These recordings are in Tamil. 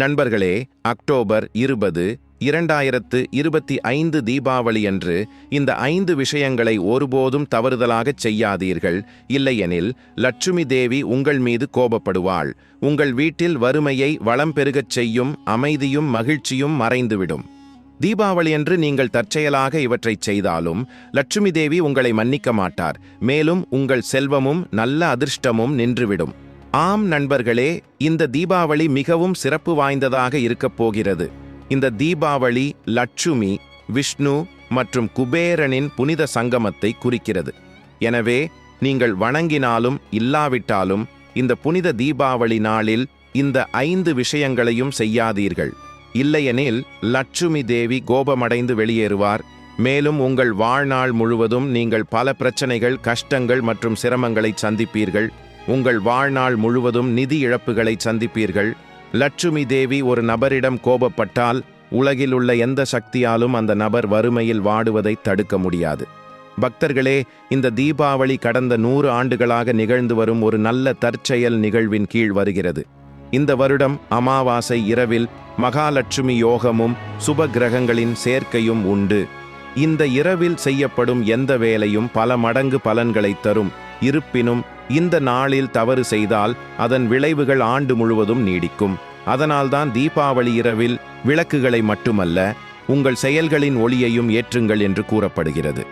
நண்பர்களே அக்டோபர் இருபது இரண்டாயிரத்து இருபத்தி ஐந்து தீபாவளியன்று இந்த ஐந்து விஷயங்களை ஒருபோதும் தவறுதலாகச் செய்யாதீர்கள். இல்லையெனில் லட்சுமி தேவி உங்கள் மீது கோபப்படுவாள். உங்கள் வீட்டில் வறுமையை வளம் பெருகச் செய்யும் அமைதியும் மகிழ்ச்சியும் மறைந்துவிடும். தீபாவளியன்று நீங்கள் தற்செயலாக இவற்றைச் செய்தாலும் லட்சுமி தேவி உங்களை மன்னிக்க மாட்டார். மேலும் உங்கள் செல்வமும் நல்ல அதிர்ஷ்டமும் நின்றுவிடும். ஆம் நண்பர்களே இந்த தீபாவளி மிகவும் சிறப்பு வாய்ந்ததாக இருக்கப் போகிறது. இந்த தீபாவளி லட்சுமி விஷ்ணு மற்றும் குபேரனின் புனித சங்கமத்தை குறிக்கிறது. எனவே நீங்கள் வணங்கினாலும் இல்லாவிட்டாலும் இந்த புனித தீபாவளி நாளில் இந்த ஐந்து விஷயங்களையும் செய்யாதீர்கள். இல்லையெனில் லட்சுமி தேவி கோபமடைந்து வெளியேறுவார். மேலும் உங்கள் வாழ்நாள் முழுவதும் நீங்கள் பல பிரச்சனைகள் கஷ்டங்கள் மற்றும் சிரமங்களை சந்திப்பீர்கள். உங்கள் வாழ்நாள் முழுவதும் நிதி இழப்புகளை சந்திப்பீர்கள். லட்சுமி தேவி ஒரு நபரிடம் கோபப்பட்டால் உலகில் உள்ள எந்த சக்தியாலும் அந்த நபர் வறுமையில் வாடுவதை தடுக்க முடியாது. பக்தர்களே இந்த தீபாவளி கடந்த நூறு ஆண்டுகளாக நிகழ்ந்து வரும் ஒரு நல்ல தற்செயல் நிகழ்வின் கீழ் வருகிறது. இந்த வருடம் அமாவாசை இரவில் மகாலட்சுமி யோகமும் சுப கிரகங்களின் சேர்க்கையும் உண்டு. இந்த இரவில் செய்யப்படும் எந்த வேலையும் பல மடங்கு பலன்களை தரும். இருப்பினும் இந்த நாளில் தவறு செய்தால் அதன் விளைவுகள் ஆண்டு முழுவதும் நீடிக்கும். அதனால்தான் தீபாவளி இரவில் விளக்குகளை மட்டுமல்ல உங்கள் செயல்களின் ஒளியையும் ஏற்றுங்கள் என்று கூறப்படுகிறது.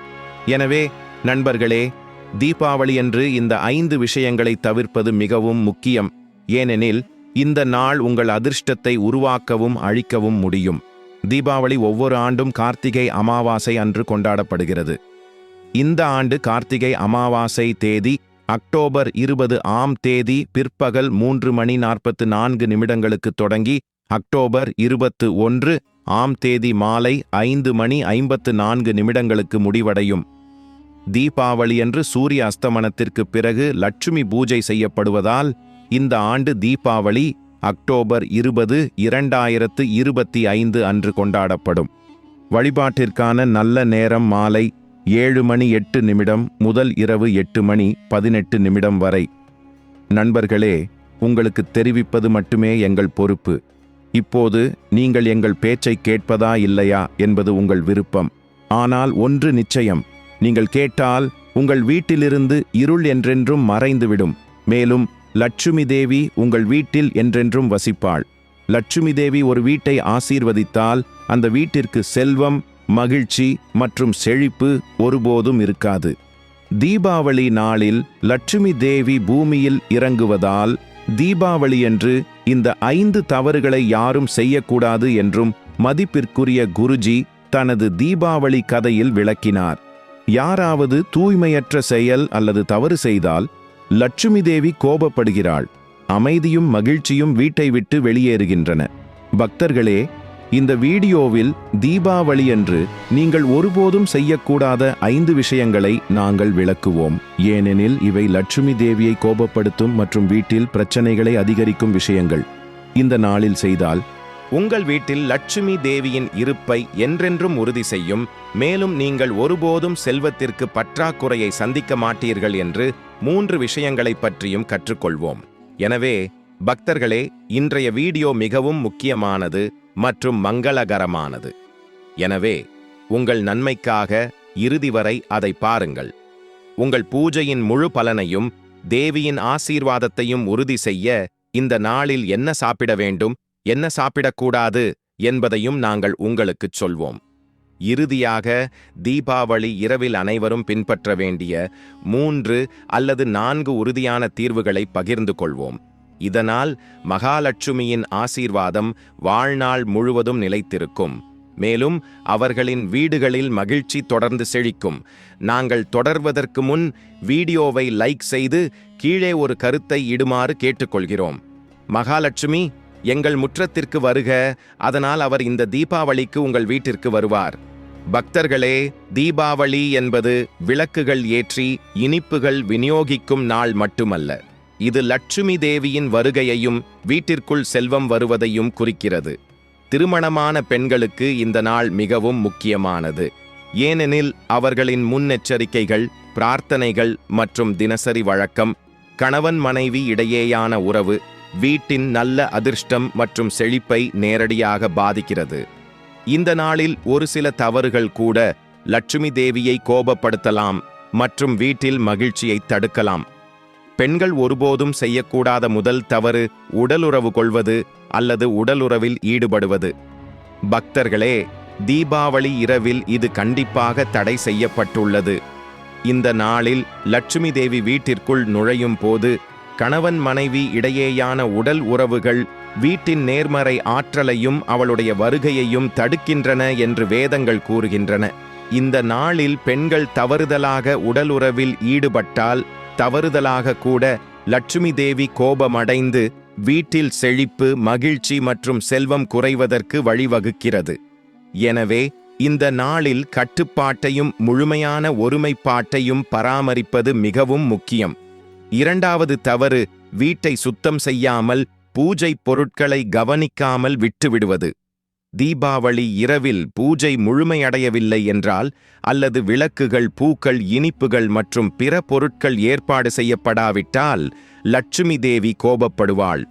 எனவே நண்பர்களே தீபாவளியன்று இந்த ஐந்து விஷயங்களை தவிர்ப்பது மிகவும் முக்கியம். ஏனெனில் இந்த நாள் உங்கள் அதிர்ஷ்டத்தை உருவாக்கவும் அழிக்கவும் முடியும். தீபாவளி ஒவ்வொரு ஆண்டும் கார்த்திகை அமாவாசை அன்று கொண்டாடப்படுகிறது. இந்த ஆண்டு கார்த்திகை அமாவாசை தேதி அக்டோபர் இருபது ஆம் தேதி பிற்பகல் மூன்று மணி நாற்பத்து நான்கு நிமிடங்களுக்கு தொடங்கி அக்டோபர் இருபத்து ஒன்று ஆம் தேதி மாலை ஐந்து மணி ஐம்பத்து நான்கு நிமிடங்களுக்கு முடிவடையும். தீபாவளியன்று சூரிய அஸ்தமனத்திற்கு பிறகு லட்சுமி பூஜை செய்யப்படுவதால் இந்த ஆண்டு தீபாவளி அக்டோபர் இருபது இரண்டாயிரத்து இருபத்தி ஐந்து அன்று கொண்டாடப்படும். வழிபாட்டிற்கான நல்ல நேரம் மாலை ஏழு மணி எட்டு நிமிடம் முதல் இரவு எட்டு மணி பதினெட்டு நிமிடம் வரை. நண்பர்களே உங்களுக்கு தெரிவிப்பது மட்டுமே எங்கள் பொறுப்பு. இப்போது நீங்கள் எங்கள் பேச்சை கேட்பதா இல்லையா என்பது உங்கள் விருப்பம். ஆனால் ஒன்று நிச்சயம் நீங்கள் கேட்டால் உங்கள் வீட்டிலிருந்து இருள் என்றென்றும் மறைந்துவிடும். மேலும் லட்சுமி தேவி உங்கள் வீட்டில் என்றென்றும் வசிப்பாள். லட்சுமி தேவி ஒரு வீட்டை ஆசீர்வதித்தால் அந்த வீட்டிற்கு செல்வம் மகிழ்ச்சி மற்றும் செழிப்பு ஒருபோதும் இருக்காது. தீபாவளி நாளில் லட்சுமி தேவி பூமியில் இறங்குவதால் தீபாவளியன்று இந்த ஐந்து தவறுகளை யாரும் செய்யக்கூடாது என்றும் மதிப்பிற்குரிய குருஜி தனது தீபாவளி கதையில் விளக்கினார். யாராவது தூய்மையற்ற செயல் அல்லது தவறு செய்தால் லட்சுமி தேவி கோபப்படுகிறாள். அமைதியும் மகிழ்ச்சியும் வீட்டை விட்டு வெளியேறுகின்றன. பக்தர்களே இந்த வீடியோவில் தீபாவளியன்று நீங்கள் ஒருபோதும் செய்யக்கூடாத ஐந்து விஷயங்களை நாங்கள் விளக்குவோம். ஏனெனில் இவை லட்சுமி தேவியை கோபப்படுத்தும் மற்றும் வீட்டில் பிரச்சனைகளை அதிகரிக்கும் விஷயங்கள். இந்த நாளில் செய்தால் உங்கள் வீட்டில் லட்சுமி தேவியின் இருப்பை என்றென்றும் உறுதி செய்யும். மேலும் நீங்கள் ஒருபோதும் செல்வத்திற்கு பற்றாக்குறையை சந்திக்க மாட்டீர்கள் என்று மூன்று விஷயங்களைப் பற்றியும் கற்றுக்கொள்வோம். எனவே பக்தர்களே இன்றைய வீடியோ மிகவும் முக்கியமானது மற்றும் மங்களகரமானது. எனவே உங்கள் நன்மைக்காக இறுதி வரை அதை பாருங்கள். உங்கள் பூஜையின் முழு பலனையும் தேவியின் ஆசீர்வாதத்தையும் உறுதி செய்ய இந்த நாளில் என்ன சாப்பிட வேண்டும் என்ன சாப்பிடக்கூடாது என்பதையும் நாங்கள் உங்களுக்குச் சொல்வோம். இறுதியாக தீபாவளி இரவில் அனைவரும் பின்பற்ற வேண்டிய மூன்று அல்லது நான்கு உறுதியான தீர்வுகளை பகிர்ந்து கொள்வோம். இதனால் மகாலட்சுமியின் ஆசீர்வாதம் வாழ்நாள் முழுவதும் நிலைத்திருக்கும். மேலும் அவர்களின் வீடுகளில் மகிழ்ச்சி தொடர்ந்து செழிக்கும். நாங்கள் தொடர்வதற்கு முன் வீடியோவை லைக் செய்து கீழே ஒரு கருத்தை இடுமாறு கேட்டுக்கொள்கிறோம். மகாலட்சுமி எங்கள் முற்றத்திற்கு வருக. அதனால் அவர் இந்த தீபாவளிக்கு உங்கள் வீட்டிற்கு வருவார். பக்தர்களே தீபாவளி என்பது விளக்குகள் ஏற்றி இனிப்புகள் விநியோகிக்கும் நாள் மட்டுமல்ல. இது லட்சுமி தேவியின் வருகையையும் வீட்டிற்குள் செல்வம் வருவதையும் குறிக்கிறது. திருமணமான பெண்களுக்கு இந்த நாள் மிகவும் முக்கியமானது. ஏனெனில் அவர்களின் முன்னெச்சரிக்கைகள் பிரார்த்தனைகள் மற்றும் தினசரி வழக்கம் கணவன் மனைவி இடையேயான உறவு வீட்டின் நல்ல அதிர்ஷ்டம் மற்றும் செழிப்பை நேரடியாக பாதிக்கிறது. இந்த நாளில் ஒரு சில தவறுகள் கூட லட்சுமி தேவியை கோபப்படுத்தலாம் மற்றும் வீட்டில் மகிழ்ச்சியை தடுக்கலாம். பெண்கள் ஒருபோதும் செய்யக்கூடாத முதல் தவறு உடலுறவு கொள்வது அல்லது உடலுறவில் ஈடுபடுவது. பக்தர்களே தீபாவளி இரவில் இது கண்டிப்பாக தடை செய்யப்பட்டுள்ளது. இந்த நாளில் லட்சுமி தேவி வீட்டிற்குள் நுழையும் போது கணவன் மனைவி இடையேயான உடல் உறவுகள் வீட்டின் நேர்மறை ஆற்றலையும் அவளுடைய வருகையையும் தடுக்கின்றன என்று வேதங்கள் கூறுகின்றன. இந்த நாளில் பெண்கள் தவறுதலாக உடலுறவில் ஈடுபட்டால் தவறுதலாக கூட லட்சுமி தேவி கோபமடைந்து வீட்டில் செழிப்பு மகிழ்ச்சி மற்றும் செல்வம் குறைவதற்கு வழிவகுக்கிறது. எனவே இந்த நாளில் கட்டுப்பாட்டையும் முழுமையான ஒருமைப்பாட்டையும் பராமரிப்பது மிகவும் முக்கியம். இரண்டாவது தவறு வீட்டை சுத்தம் செய்யாமல் பூஜை பொருட்களை கவனிக்காமல் விட்டுவிடுவது. தீபாவளி இரவில் பூஜை முழுமையடையவில்லை என்றால் அல்லது விளக்குகள் பூக்கள் இனிப்புகள் மற்றும் பிற பொருட்கள் ஏற்பாடு செய்யப்படாவிட்டால் லட்சுமி தேவி கோபப்படுவாள்.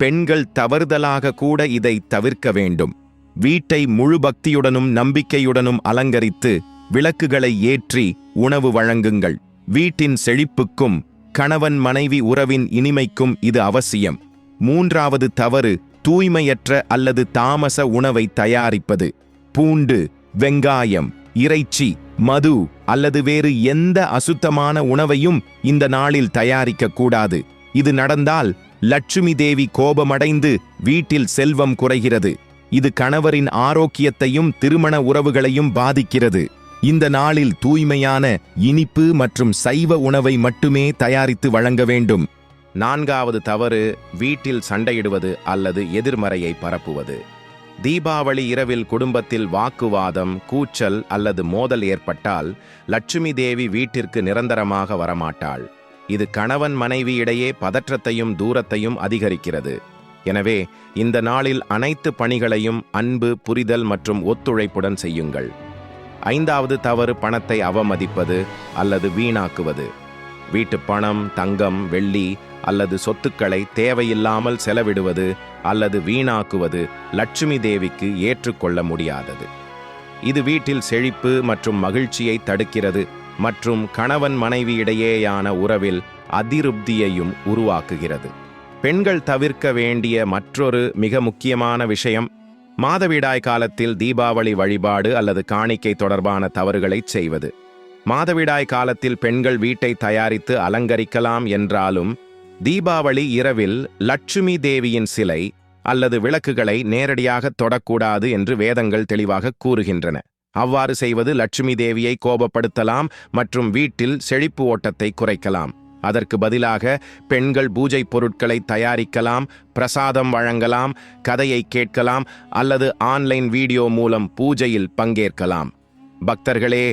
பெண்கள் தவறுதலாக கூட இதை தவிர்க்க வேண்டும். வீட்டை முழு பக்தியுடனும் நம்பிக்கையுடனும் அலங்கரித்து விளக்குகளை ஏற்றி உணவு வழங்குங்கள். வீட்டின் செழிப்புக்கும் கணவன் மனைவி உறவின் இனிமைக்கும் இது அவசியம். மூன்றாவது தவறு தூய்மையற்ற அல்லது தாமச உணவை தயாரிப்பது. பூண்டு வெங்காயம் இறைச்சி மது அல்லது வேறு எந்த அசுத்தமான உணவையும் இந்த நாளில் தயாரிக்க கூடாது. இது நடந்தால் லட்சுமி தேவி கோபமடைந்து வீட்டில் செல்வம் குறைகிறது. இது கணவரின் ஆரோக்கியத்தையும் திருமண உறவுகளையும் பாதிக்கிறது. இந்த நாளில் தூய்மையான இனிப்பு மற்றும் சைவ உணவை மட்டுமே தயாரித்து வழங்க வேண்டும். நான்காவது தவறு வீட்டில் சண்டையிடுவது அல்லது எதிர்மறையை பரப்புவது. தீபாவளி இரவில் குடும்பத்தில் வாக்குவாதம் கூச்சல் அல்லது மோதல் ஏற்பட்டால் லட்சுமி தேவி வீட்டிற்கு நிரந்தரமாக வரமாட்டாள். இது கணவன் மனைவி இடையே பதற்றத்தையும் தூரத்தையும் அதிகரிக்கிறது. எனவே இந்த நாளில் அனைத்து பணிகளையும் அன்பு புரிதல் மற்றும் ஒத்துழைப்புடன் செய்யுங்கள். ஐந்தாவது தவறு பணத்தை அவமதிப்பது அல்லது வீணாக்குவது. வீட்டு பணம் தங்கம் வெள்ளி அல்லது சொத்துக்களை தேவையில்லாமல் செலவிடுவது அல்லது வீணாக்குவது லட்சுமி தேவிக்கு ஏற்றுக்கொள்ள முடியாதது. இது வீட்டில் செழிப்பு மற்றும் மகிழ்ச்சியை தடுக்கிறது மற்றும் கணவன் மனைவி இடையேயான உறவில் அதிருப்தியையும் உருவாக்குகிறது. பெண்கள் தவிர்க்க வேண்டிய மற்றொரு மிக முக்கியமான விஷயம் மாதவிடாய் காலத்தில் தீபாவளி வழிபாடு அல்லது காணிக்கை தொடர்பான தவறுகளைச் செய்வது. மாதவிடாய் காலத்தில் பெண்கள் வீட்டை தயாரித்து அலங்கரிக்கலாம் என்றாலும் தீபாவளி இரவில் லட்சுமி தேவியின் சிலை அல்லது விளக்குகளை நேரடியாக தொடக்கூடாது என்று வேதங்கள் தெளிவாக கூறுகின்றன. அவ்வாறு செய்வது லட்சுமி தேவியை கோபப்படுத்தலாம் மற்றும் வீட்டில் செழிப்பு ஓட்டத்தை குறைக்கலாம். அதற்கு பதிலாக பெண்கள் பூஜை பொருட்களை தயாரிக்கலாம் பிரசாதம் வழங்கலாம் கதையை கேட்கலாம் அல்லது ஆன்லைன் வீடியோ மூலம் பூஜையில் பங்கேற்கலாம். பக்தர்களே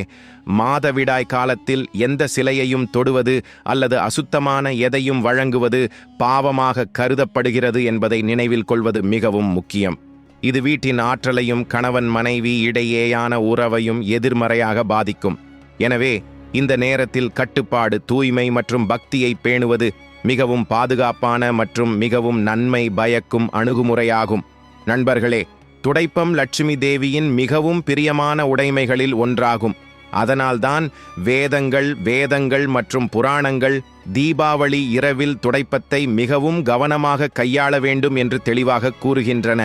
மாதவிடாய் காலத்தில் எந்த சிலையையும் தொடுவது அல்லது அசுத்தமான எதையும் வழங்குவது பாவமாக கருதப்படுகிறது என்பதை நினைவில் கொள்வது மிகவும் முக்கியம். இது வீட்டின் ஆற்றலையும் கணவன் மனைவி இடையேயான உறவையும் எதிர்மறையாக பாதிக்கும். எனவே இந்த நேரத்தில் கட்டுப்பாடு தூய்மை மற்றும் பக்தியை பேணுவது மிகவும் பாதுகாப்பான மற்றும் மிகவும் நன்மை பயக்கும் அணுகுமுறையாகும். நண்பர்களே துடைப்பம் லட்சுமி தேவியின் மிகவும் பிரியமான உடைமைகளில் ஒன்றாகும். அதனால்தான் வேதங்கள் வேதங்கள் மற்றும் புராணங்கள் தீபாவளி இரவில் துடைப்பத்தை மிகவும் கவனமாக கையாள வேண்டும் என்று தெளிவாக கூறுகின்றன.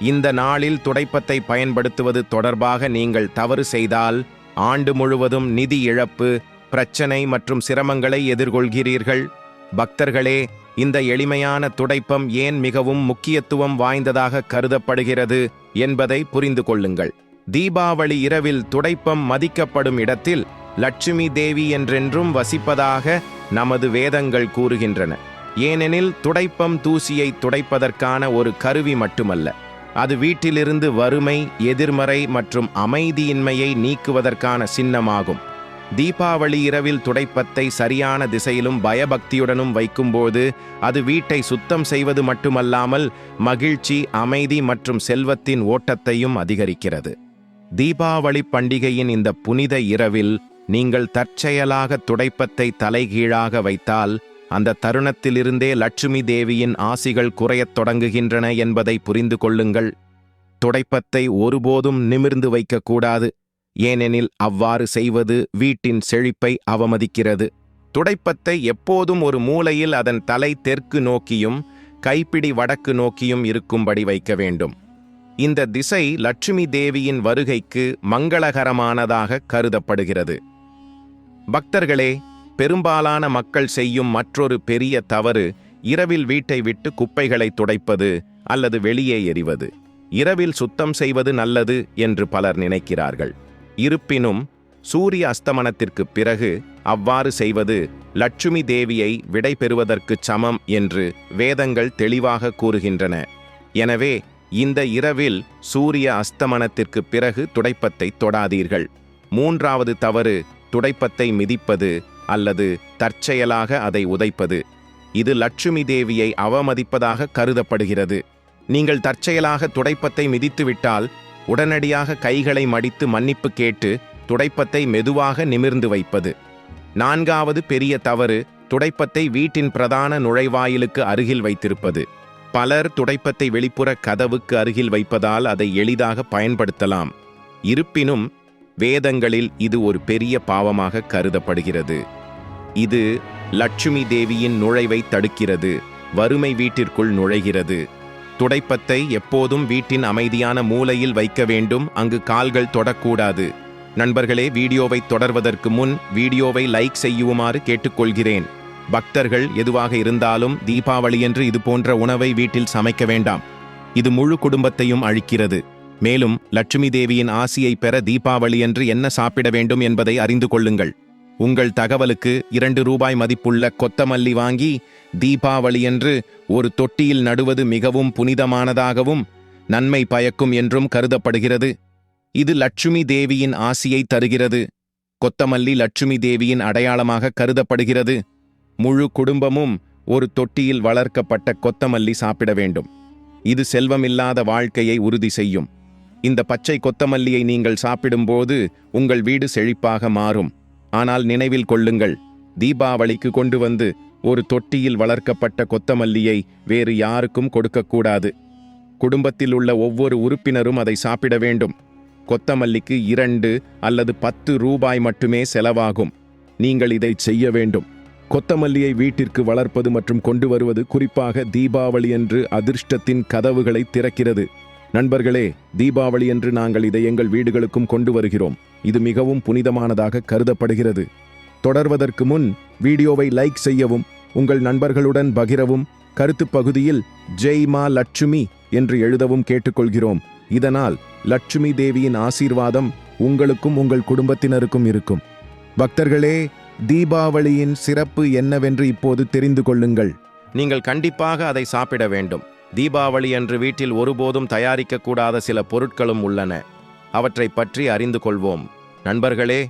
இந்த நாளில் துடைப்பத்தை பயன்படுத்துவது தொடர்பாக நீங்கள் தவறு செய்தால் ஆண்டு முழுவதும் நிதி இழப்பு பிரச்சனை மற்றும் சிரமங்களை எதிர்கொள்கிறீர்கள். பக்தர்களே இந்த எளிமையான துடைப்பம் ஏன் மிகவும் முக்கியத்துவம் வாய்ந்ததாக கருதப்படுகிறது என்பதை புரிந்து கொள்ளுங்கள். தீபாவளி இரவில் துடைப்பம் மதிக்கப்படும் இடத்தில் லட்சுமி தேவி என்றென்றும் வசிப்பதாக நமது வேதங்கள் கூறுகின்றன. ஏனெனில் துடைப்பம் தூசியை துடைப்பதற்கான ஒரு கருவி மட்டுமல்ல. அது வீட்டிலிருந்து வறுமை எதிர்மறை மற்றும் அமைதியின்மையை நீக்குவதற்கான சின்னமாகும். தீபாவளி இரவில் துடைப்பத்தை சரியான திசையிலும் பயபக்தியுடனும் வைக்கும்போது அது வீட்டை சுத்தம் செய்வது மட்டுமல்லாமல் மகிழ்ச்சி அமைதி மற்றும் செல்வத்தின் ஓட்டத்தையும் அதிகரிக்கிறது. தீபாவளி பண்டிகையின் இந்த புனித இரவில் நீங்கள் தற்செயலாக துடைப்பத்தை தலைகீழாக வைத்தால் அந்த தருணத்திலிருந்தே லட்சுமி தேவியின் ஆசிகள் குறையத் தொடங்குகின்றன என்பதை புரிந்து கொள்ளுங்கள். துடைப்பத்தை ஒருபோதும் நிமிர்ந்து வைக்கக்கூடாது. ஏனெனில் அவ்வாறு செய்வது வீட்டின் செழிப்பை அவமதிக்கிறது. துடைப்பத்தை எப்போதும் ஒரு மூலையில் அதன் தலை தெற்கு நோக்கியும் கைப்பிடி வடக்கு நோக்கியும் இருக்கும்படி வைக்க வேண்டும். இந்த திசை லட்சுமி தேவியின் வருகைக்கு மங்களகரமானதாக கருதப்படுகிறது. பக்தர்களே பெரும்பாலான மக்கள் செய்யும் மற்றொரு பெரிய தவறு இரவில் வீட்டை விட்டு குப்பைகளை துடைப்பது அல்லது வெளியே எறிவது. இரவில் சுத்தம் செய்வது நல்லது என்று பலர் நினைக்கிறார்கள். இருப்பினும் சூரிய அஸ்தமனத்திற்குப் பிறகு அவ்வாறு செய்வது லட்சுமி தேவியை விடை பெறுவதற்குச் சமம் என்று வேதங்கள் தெளிவாக கூறுகின்றன. எனவே இந்த இரவில் சூரிய அஸ்தமனத்திற்குப் பிறகு துடைப்பத்தை தொடாதீர்கள். மூன்றாவது தவறு துடைப்பத்தை மிதிப்பது அல்லது தற்செயலாக அதை உதைப்பது. இது லட்சுமி தேவியை அவமதிப்பதாக கருதப்படுகிறது. நீங்கள் தற்செயலாக துடைப்பத்தை மிதித்துவிட்டால் உடனடியாக கைகளை மடித்து மன்னிப்பு கேட்டு துடைப்பத்தை மெதுவாக நிமிர்ந்து வைப்பது. நான்காவது பெரிய தவறு துடைப்பத்தை வீட்டின் பிரதான நுழைவாயிலுக்கு அருகில் வைத்திருப்பது. பலர் துடைப்பத்தை வெளிப்புற கதவுக்கு அருகில் வைப்பதால் அதை எளிதாக பயன்படுத்தலாம். இருப்பினும் வேதங்களில் இது ஒரு பெரிய பாவமாக கருதப்படுகிறது. இது லட்சுமி தேவியின் நுழைவை தடுக்கிறது வறுமை வீட்டிற்குள் நுழைகிறது. துடைப்பத்தை எப்போதும் வீட்டின் அமைதியான மூலையில் வைக்க வேண்டும். அங்கு கால்கள் தொடக்கூடாது. நண்பர்களே வீடியோவை தொடர்வதற்கு முன் வீடியோவை லைக் செய்யுமாறு கேட்டுக்கொள்கிறேன். பக்தர்கள் எதுவாக இருந்தாலும் தீபாவளியன்று இது போன்ற உணவை வீட்டில் சமைக்க வேண்டாம். இது முழு குடும்பத்தையும் அழிக்கிறது. மேலும் லட்சுமி தேவியின் ஆசியை பெற தீபாவளியன்று என்ன சாப்பிட வேண்டும் என்பதை அறிந்து கொள்ளுங்கள். உங்கள் தகவலுக்கு இரண்டு ரூபாய் மதிப்புள்ள கொத்தமல்லி வாங்கி தீபாவளியன்று ஒரு தொட்டியில் நடுவது மிகவும் புனிதமானதாகவும் நன்மை பயக்கும் என்றும் கருதப்படுகிறது. இது லட்சுமி தேவியின் ஆசியை தருகிறது. கொத்தமல்லி லட்சுமி தேவியின் அடையாளமாக கருதப்படுகிறது. முழு குடும்பமும் ஒரு தொட்டியில் வளர்க்கப்பட்ட கொத்தமல்லி சாப்பிட வேண்டும். இது செல்வமில்லாத வாழ்க்கையை உறுதி செய்யும். இந்த பச்சை கொத்தமல்லியை நீங்கள் சாப்பிடும்போது உங்கள் வீடு செழிப்பாக மாறும். ஆனால் நினைவில் கொள்ளுங்கள் தீபாவளிக்கு கொண்டு வந்து ஒரு தொட்டியில் வளர்க்கப்பட்ட கொத்தமல்லியை வேறு யாருக்கும் கொடுக்கக்கூடாது. குடும்பத்தில் உள்ள ஒவ்வொரு உறுப்பினரும் அதை சாப்பிட வேண்டும். கொத்தமல்லிக்கு இரண்டு அல்லது பத்து ரூபாய் மட்டுமே செலவாகும். நீங்கள் இதை செய்ய வேண்டும். கொத்தமல்லியை வீட்டிற்கு வளர்ப்பது மற்றும் கொண்டு வருவது குறிப்பாக தீபாவளி என்று அதிர்ஷ்டத்தின் கதவுகளை திறக்கிறது. நண்பர்களே தீபாவளி என்று நாங்கள் இதை எங்கள் வீடுகளுக்கும் கொண்டு வருகிறோம். இது மிகவும் புனிதமானதாக கருதப்படுகிறது. தொடர்வதற்கு முன் வீடியோவை லைக் செய்யவும் உங்கள் நண்பர்களுடன் பகிரவும் கருத்து பகுதியில் ஜெய் மா லட்சுமி என்று எழுதவும் கேட்டுக்கொள்கிறோம். இதனால் லட்சுமி தேவியின் ஆசீர்வாதம் உங்களுக்கும் உங்கள் குடும்பத்தினருக்கும் இருக்கும். பக்தர்களே தீபாவளியின் சிறப்பு என்னவென்று இப்போது தெரிந்து கொள்ளுங்கள். நீங்கள் கண்டிப்பாக அதை சாப்பிட வேண்டும். தீபாவளி அன்று வீட்டில் ஒருபோதும் தயாரிக்கக்கூடாத சில பொருட்களும் உள்ளன. அவற்றை பற்றி அறிந்து கொள்வோம். நண்பர்களே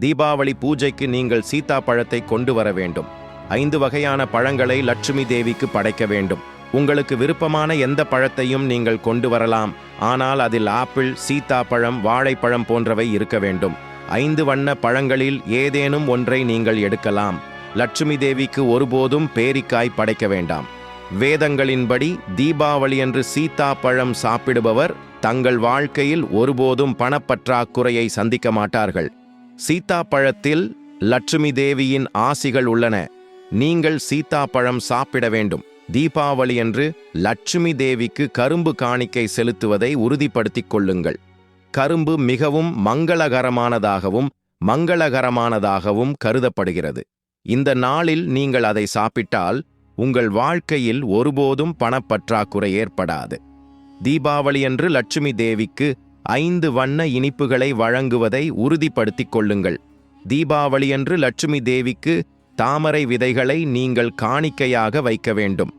தீபாவளி பூஜைக்கு நீங்கள் சீதா பழத்தை கொண்டு வர வேண்டும். ஐந்து வகையான பழங்களை லட்சுமி தேவிக்கு படைக்க வேண்டும். உங்களுக்கு விருப்பமான எந்த பழத்தையும் நீங்கள் கொண்டு வரலாம். ஆனால் அதில் ஆப்பிள் சீத்தாப்பழம் வாழைப்பழம் போன்றவை இருக்க வேண்டும். ஐந்து வண்ண பழங்களில் ஏதேனும் ஒன்றை நீங்கள் எடுக்கலாம். லட்சுமி தேவிக்கு ஒருபோதும் பேரிக்காய் படைக்க வேண்டாம். வேதங்களின்படி தீபாவளியன்று சீதா பழம் சாப்பிடுபவர் தங்கள் வாழ்க்கையில் ஒருபோதும் பணப்பற்றாக்குறையை சந்திக்க மாட்டார்கள். சீதா பழத்தில் லட்சுமி தேவியின் ஆசிகள் உள்ளன. நீங்கள் சீதா பழம் சாப்பிட வேண்டும். தீபாவளியன்று லட்சுமி தேவிக்கு கரும்பு காணிக்கை செலுத்துவதை உறுதிப்படுத்திக் கொள்ளுங்கள். கரும்பு மிகவும் மங்களகரமானதாகவும் மங்களகரமானதாகவும் கருதப்படுகிறது. இந்த நாளில் நீங்கள் அதை சாப்பிட்டால் உங்கள் வாழ்க்கையில் ஒருபோதும் பணப்பற்றாக்குறை ஏற்படாது. தீபாவளியன்று லட்சுமி தேவிக்கு ஐந்து வண்ண இனிப்புகளை வழங்குவதை உறுதிப்படுத்திக் கொள்ளுங்கள். தீபாவளியன்று லட்சுமி தேவிக்கு தாமரை விதைகளை நீங்கள் காணிக்கையாக வைக்க வேண்டும்.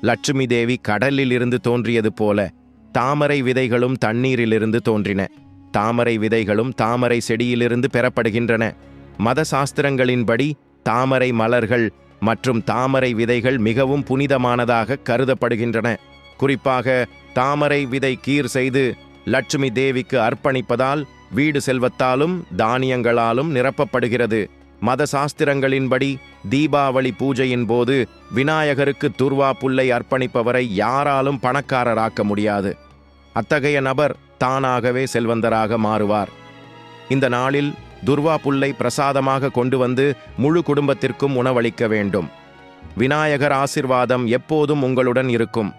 லட்சுமி தேவி கடலிலிருந்து தோன்றியது போல தாமரை விதைகளும் தண்ணீரிலிருந்து தோன்றின. தாமரை விதைகளும் தாமரை செடியிலிருந்து பெறப்படுகின்றன. மத சாஸ்திரங்களின்படி தாமரை மலர்கள் மற்றும் தாமரை விதைகள் மிகவும் புனிதமானதாக கருதப்படுகின்றன. குறிப்பாக தாமரை விதை கீர் செய்து லட்சுமி தேவிக்கு அர்ப்பணிப்பதால் வீடு செல்வத்தாலும் தானியங்களாலும் நிரப்பப்படுகிறது. மத சாஸ்திரங்களின்படி தீபாவளி பூஜையின் போது விநாயகருக்கு துர்வா புல்லை அர்ப்பணிப்பவரை யாராலும் பணக்காரராக்க முடியாது. அத்தகைய நபர் தானாகவே செல்வந்தராக மாறுவார். இந்த நாளில் துர்வா புல்லை பிரசாதமாக கொண்டு வந்து முழு குடும்பத்திற்கும் உணவளிக்க வேண்டும். விநாயகர் ஆசிர்வாதம் எப்போதும் உங்களுடன் இருக்கும்.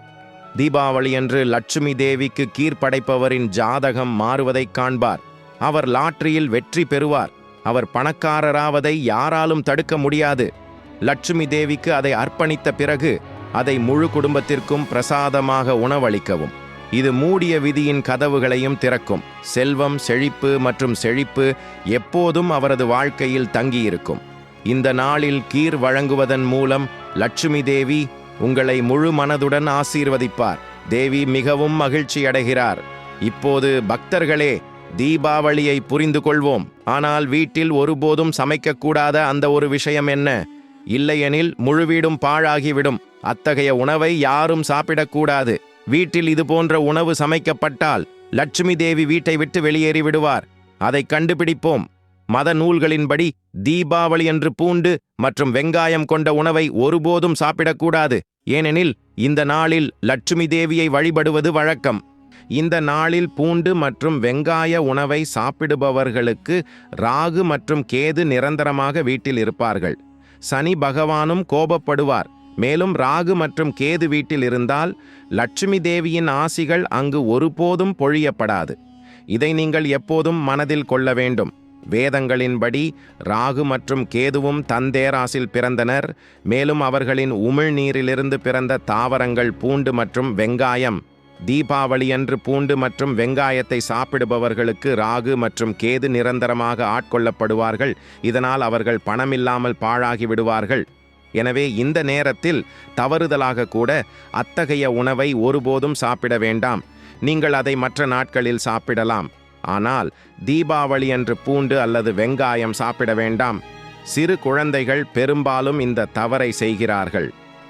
தீபாவளியன்று லட்சுமி தேவிக்கு கீர்ப்படைப்பவரின் ஜாதகம் மாறுவதைக் காண்பார். அவர் லாட்டரியில் வெற்றி பெறுவார். அவர் பணக்காரராவதை யாராலும் தடுக்க முடியாது. லட்சுமி தேவிக்கு அதை அர்ப்பணித்த பிறகு அதை முழு குடும்பத்திற்கும் பிரசாதமாக உணவளிக்கவும். இது மூடிய விதியின் கதவுகளையும் திறக்கும். செல்வம் செழிப்பு மற்றும் செழிப்பு எப்போதும் அவரது வாழ்க்கையில் தங்கியிருக்கும். இந்த நாளில் கீர் வழங்குவதன் மூலம் லட்சுமி தேவி உங்களை முழு மனதுடன் ஆசீர்வதிப்பார். தேவி மிகவும் மகிழ்ச்சி அடைகிறார். இப்போது பக்தர்களே தீபாவளியை புரிந்து கொள்வோம். ஆனால் வீட்டில் ஒருபோதும் சமைக்கக்கூடாத அந்த ஒரு விஷயம் என்ன? இல்லையெனில் முழு வீடும் பாழாகிவிடும். அத்தகைய உணவை யாரும் சாப்பிடக்கூடாது. வீட்டில் இது போன்ற உணவு சமைக்கப்பட்டால் லட்சுமி தேவி வீட்டை விட்டு வெளியேறி விடுவார். அதை கண்டுபிடிப்போம். மத நூல்களின்படி தீபாவளி என்று பூண்டு மற்றும் வெங்காயம் கொண்ட உணவை ஒருபோதும் சாப்பிடக்கூடாது. ஏனெனில் இந்த நாளில் லட்சுமி தேவியை வழிபடுவது வழக்கம். இந்த நாளில் பூண்டு மற்றும் வெங்காய உணவை சாப்பிடுபவர்களுக்கு ராகு மற்றும் கேது நிரந்தரமாக வீட்டில் இருப்பார்கள். சனி பகவானும் கோபப்படுவார். மேலும் ராகு மற்றும் கேது வீட்டில் இருந்தால் லட்சுமி தேவியின் ஆசிகள் அங்கு ஒருபோதும் பொழியப்படாது. இதை நீங்கள் எப்போதும் மனதில் கொள்ள வேண்டும். வேதங்களின்படி ராகு மற்றும் கேதுவும் தந்தேராசில் பிறந்தனர். மேலும் அவர்களின் உமிழ்நீரிலிருந்து பிறந்த தாவரங்கள் பூண்டு மற்றும் வெங்காயம் தீபாவளியன்று பூண்டு மற்றும் வெங்காயத்தை சாப்பிடுபவர்களுக்கு ராகு மற்றும் கேது நிரந்தரமாக ஆட்கொள்ளப்படுவார்கள். இதனால் அவர்கள் பணமில்லாமல் பாழாகி விடுவார்கள். எனவே இந்த நேரத்தில் தவறுதலாக கூட அத்தகைய உணவை ஒருபோதும் சாப்பிட வேண்டாம். நீங்கள் அதை மற்ற நாட்களில் சாப்பிடலாம். ஆனால் தீபாவளி அன்று பூண்டு அல்லது வெங்காயம் சாப்பிட வேண்டாம். சிறு குழந்தைகள் பெரும்பாலும் இந்த தவறை செய்கிறார்கள்.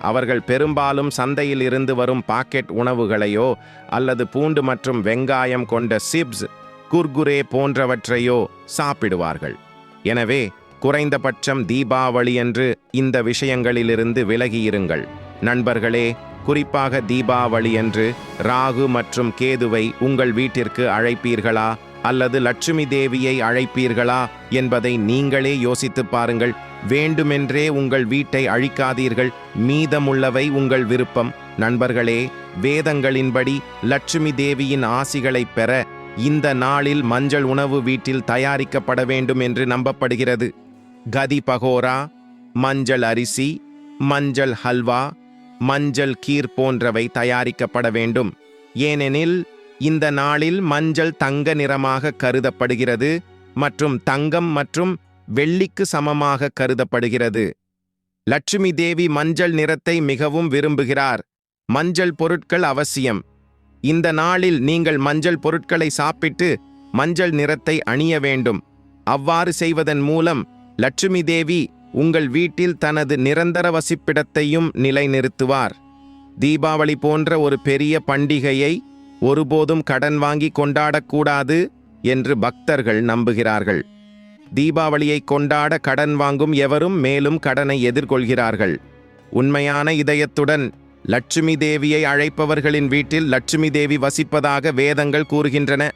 அவர்கள் பெரும்பாலும் சந்தையில் இருந்து வரும் பாக்கெட் உணவுகளையோ அல்லது பூண்டு மற்றும் வெங்காயம் கொண்ட சிப்ஸ் குர்குரே போன்றவற்றையோ சாப்பிடுவார்கள். எனவே குறைந்தபட்சம் தீபாவளியன்று இந்த விஷயங்களிலிருந்து விலகியிருங்கள். நண்பர்களே குறிப்பாக தீபாவளியன்று ராகு மற்றும் கேதுவை உங்கள் வீட்டிற்கு அழைப்பீர்களா? அல்லது லட்சுமி தேவியை அழைப்பீர்களா? என்பதை நீங்களே யோசித்துப் பாருங்கள். வேண்டுமென்றே உங்கள் வீட்டை அழிக்காதீர்கள். மீதமுள்ளவை உங்கள் விருப்பம். நண்பர்களே வேதங்களின்படி லட்சுமி தேவியின் ஆசிகளைப் பெற இந்த நாளில் மஞ்சள் உணவு வீட்டில் தயாரிக்கப்பட வேண்டும் என்று நம்பப்படுகிறது. கதி பகோரா மஞ்சள் அரிசி மஞ்சள் ஹல்வா மஞ்சள் கீர் போன்றவை தயாரிக்கப்பட வேண்டும். ஏனெனில் இந்த நாளில் மஞ்சள் தங்க நிறமாக கருதப்படுகிறது மற்றும் தங்கம் மற்றும் வெள்ளிக்கு சமமாக கருதப்படுகிறது. லட்சுமி தேவி மஞ்சள் நிறத்தை மிகவும் விரும்புகிறார். மஞ்சள் பொருட்கள் அவசியம். இந்த நாளில் நீங்கள் மஞ்சள் பொருட்களை சாப்பிட்டு மஞ்சள் நிறத்தை அணிய வேண்டும். அவ்வாறு செய்வதன் மூலம் லட்சுமி தேவி உங்கள் வீட்டில் தனது நிரந்தர வசிப்பிடத்தையும் நிலைநிறுத்துவார். தீபாவளி போன்ற ஒரு பெரிய பண்டிகையை ஒருபோதும் கடன் வாங்கி கொண்டாடக்கூடாது என்று பக்தர்கள் நம்புகிறார்கள். தீபாவளியை கொண்டாட கடன் வாங்கும் எவரும் மேலும் கடனை எதிர்கொள்கிறார்கள். உண்மையான இதயத்துடன் லட்சுமி தேவியை அழைப்பவர்களின் வீட்டில் லட்சுமி தேவி வசிப்பதாக வேதங்கள் கூறுகின்றன.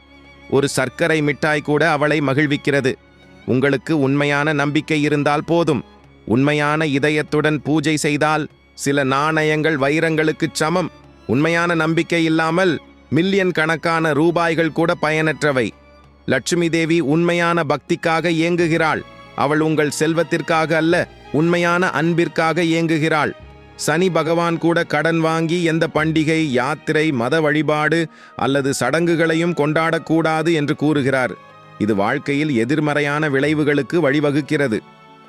ஒரு சர்க்கரை மிட்டாய் கூட அவளை மகிழ்விக்கிறது. உங்களுக்கு உண்மையான நம்பிக்கை இருந்தால் போதும். உண்மையான இதயத்துடன் பூஜை செய்தால் சில நாணயங்கள் வைரங்களுக்குச் சமம். உண்மையான நம்பிக்கை இல்லாமல் மில்லியன் கணக்கான ரூபாய்கள் கூட பயனற்றவை. லட்சுமி தேவி உண்மையான பக்திக்காக இயங்குகிறாள். அவள் உங்கள் செல்வத்திற்காக அல்ல உண்மையான அன்பிற்காக இயங்குகிறாள். சனி பகவான் கூட கடன் வாங்கி எந்த பண்டிகை யாத்திரை மத வழிபாடு அல்லது சடங்குகளையும் கொண்டாடக்கூடாது என்று கூறுகிறார். இது வாழ்க்கையில் எதிர்மறையான விளைவுகளுக்கு வழிவகுக்கிறது.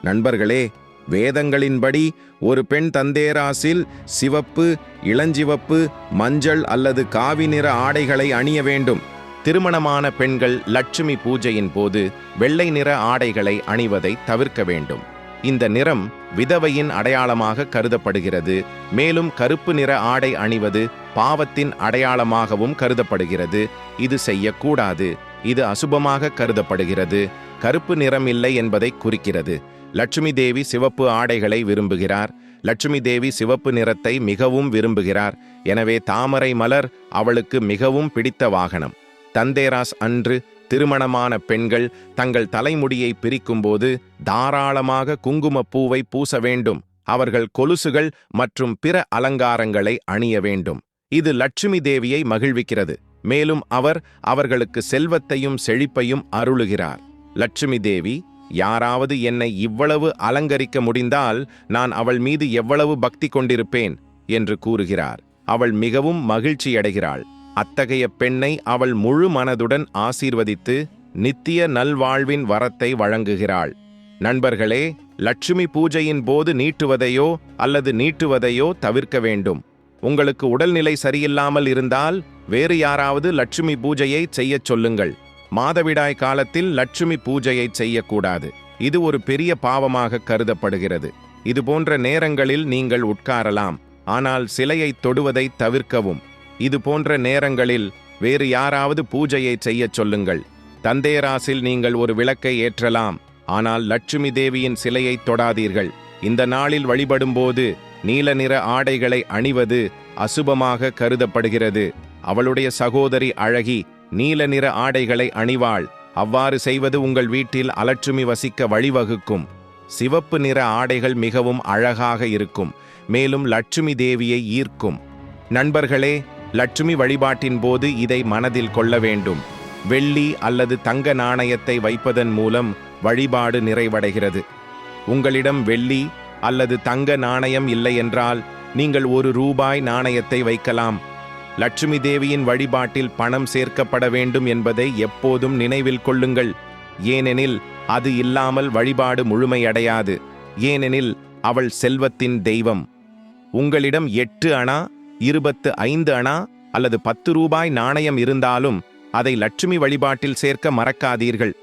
நண்பர்களே வேதங்களின்படி ஒரு பெண் தந்தேராசில் சிவப்பு இளஞ்சிவப்பு மஞ்சள் அல்லது காவி நிற ஆடைகளை அணிய வேண்டும். திருமணமான பெண்கள் லட்சுமி பூஜையின் போது வெள்ளை நிற ஆடைகளை அணிவதை தவிர்க்க வேண்டும். இந்த நிறம் விதவையின் அடையாளமாக கருதப்படுகிறது மேலும் கருப்பு நிற ஆடை அணிவது பாவத்தின் அடையாளமாகவும் கருதப்படுகிறது. இது செய்யக்கூடாது. இது அசுபமாக கருதப்படுகிறது. கருப்பு நிறம் இல்லை என்பதை குறிக்கிறது. லட்சுமி தேவி சிவப்பு ஆடைகளை விரும்புகிறார். லட்சுமி தேவி சிவப்பு நிறத்தை மிகவும் விரும்புகிறார். எனவே தாமரை மலர் அவளுக்கு மிகவும் பிடித்த வாகனம். தந்தேராஸ் அன்று திருமணமான பெண்கள் தங்கள் தலைமுடியை பிரிக்கும்போது தாராளமாக குங்குமப்பூவை பூச வேண்டும். அவர்கள் கொலுசுகள் மற்றும் பிற அலங்காரங்களை அணிய வேண்டும். இது லட்சுமி தேவியை மகிழ்விக்கிறது. மேலும் அவர் அவர்களுக்கு செல்வத்தையும் செழிப்பையும் அருளுகிறார். லட்சுமி தேவி யாராவது என்னை இவ்வளவு அலங்கரிக்க முடிந்தால் நான் அவள் மீது எவ்வளவு பக்தி கொண்டிருப்பேன்? என்று கூறுகிறார். அவள் மிகவும் மகிழ்ச்சியடைகிறாள். அத்தகைய பெண்ணை அவள் முழு மனதுடன் ஆசீர்வதித்து நித்திய நல்வாழ்வின் வரத்தை வழங்குகிறாள். நண்பர்களே லட்சுமி பூஜையின் போது நீட்டுவதையோ அல்லது நீட்டுவதையோ தவிர்க்க வேண்டும். உங்களுக்கு உடல்நிலை சரியில்லாமல் இருந்தால் வேறு யாராவது லட்சுமி பூஜையை செய்யச் சொல்லுங்கள். மாதவிடாய் காலத்தில் லட்சுமி பூஜையை செய்யக்கூடாது. இது ஒரு பெரிய பாவமாக கருதப்படுகிறது. இது போன்ற நேரங்களில் நீங்கள் உட்காரலாம். ஆனால் சிலையை தொடுவதை தவிர்க்கவும். இது போன்ற நேரங்களில் வேறு யாராவது பூஜையை செய்யச் சொல்லுங்கள். தந்தேராசில் நீங்கள் ஒரு விளக்கை ஏற்றலாம். ஆனால் லட்சுமி தேவியின் சிலையை தொடாதீர்கள். இந்த நாளில் வழிபடும்போது நீல நிற ஆடைகளை அணிவது அசுபமாக கருதப்படுகிறது. அவளுடைய சகோதரி அழகி நீல நிற ஆடைகளை அணிவாள். அவ்வாறு செய்வது உங்கள் வீட்டில் அலட்சுமி வசிக்க வழிவகுக்கும். சிவப்பு நிற ஆடைகள் மிகவும் அழகாக இருக்கும். மேலும் லட்சுமி தேவியை ஈர்க்கும். நண்பர்களே லட்சுமி வழிபாட்டின் போது இதை மனதில் கொள்ள வேண்டும். வெள்ளி அல்லது தங்க நாணயத்தை வைப்பதன் மூலம் வழிபாடு நிறைவடைகிறது. உங்களிடம் வெள்ளி அல்லது தங்க நாணயம் இல்லை என்றால் நீங்கள் ஒரு ரூபாய் நாணயத்தை வைக்கலாம். லட்சுமி தேவியின் வழிபாட்டில் பணம் சேர்க்கப்பட வேண்டும் என்பதை எப்போதும் நினைவில் கொள்ளுங்கள். ஏனெனில் அது இல்லாமல் வழிபாடு முழுமையடையாது. ஏனெனில் அவள் செல்வத்தின் தெய்வம். உங்களிடம் எட்டு அணா இருபத்து ஐந்து அணா அல்லது பத்து ரூபாய் நாணயம் இருந்தாலும் அதை லட்சுமி வழிபாட்டில் சேர்க்க மறக்காதீர்கள்.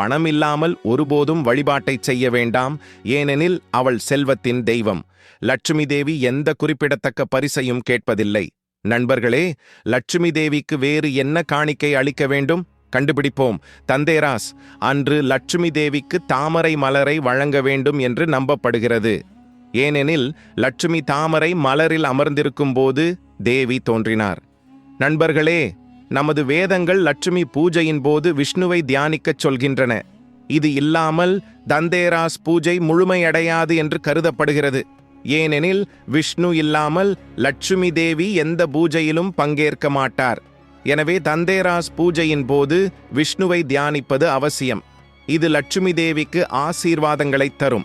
பணம் இல்லாமல் ஒருபோதும் வழிபாட்டை செய்ய வேண்டாம். ஏனெனில் அவள் செல்வத்தின் தெய்வம். லட்சுமி தேவி எந்த குறிப்பிடத்தக்க பரிசையும் கேட்பதில்லை. நண்பர்களே லட்சுமி தேவிக்கு வேறு என்ன காணிக்கை அளிக்க வேண்டும்? கண்டுபிடிப்போம். தந்தேராஸ் அன்று லட்சுமி தேவிக்கு தாமரை மலரை வழங்க வேண்டும் என்று நம்பப்படுகிறது. ஏனெனில் லட்சுமி தாமரை மலரில் அமர்ந்திருக்கும் போது தேவி தோன்றினார். நண்பர்களே நமது வேதங்கள் லட்சுமி பூஜையின் போது விஷ்ணுவை தியானிக்கச் சொல்கின்றன. இது இல்லாமல் தந்தேராஸ் பூஜை முழுமையடையாது என்று கருதப்படுகிறது. ஏனெனில் விஷ்ணு இல்லாமல் லட்சுமி தேவி எந்த பூஜையிலும் பங்கேற்க மாட்டார். எனவே தந்தேராஸ் பூஜையின் போது விஷ்ணுவை தியானிப்பது அவசியம். இது லட்சுமி தேவிக்கு ஆசீர்வாதங்களைத் தரும்.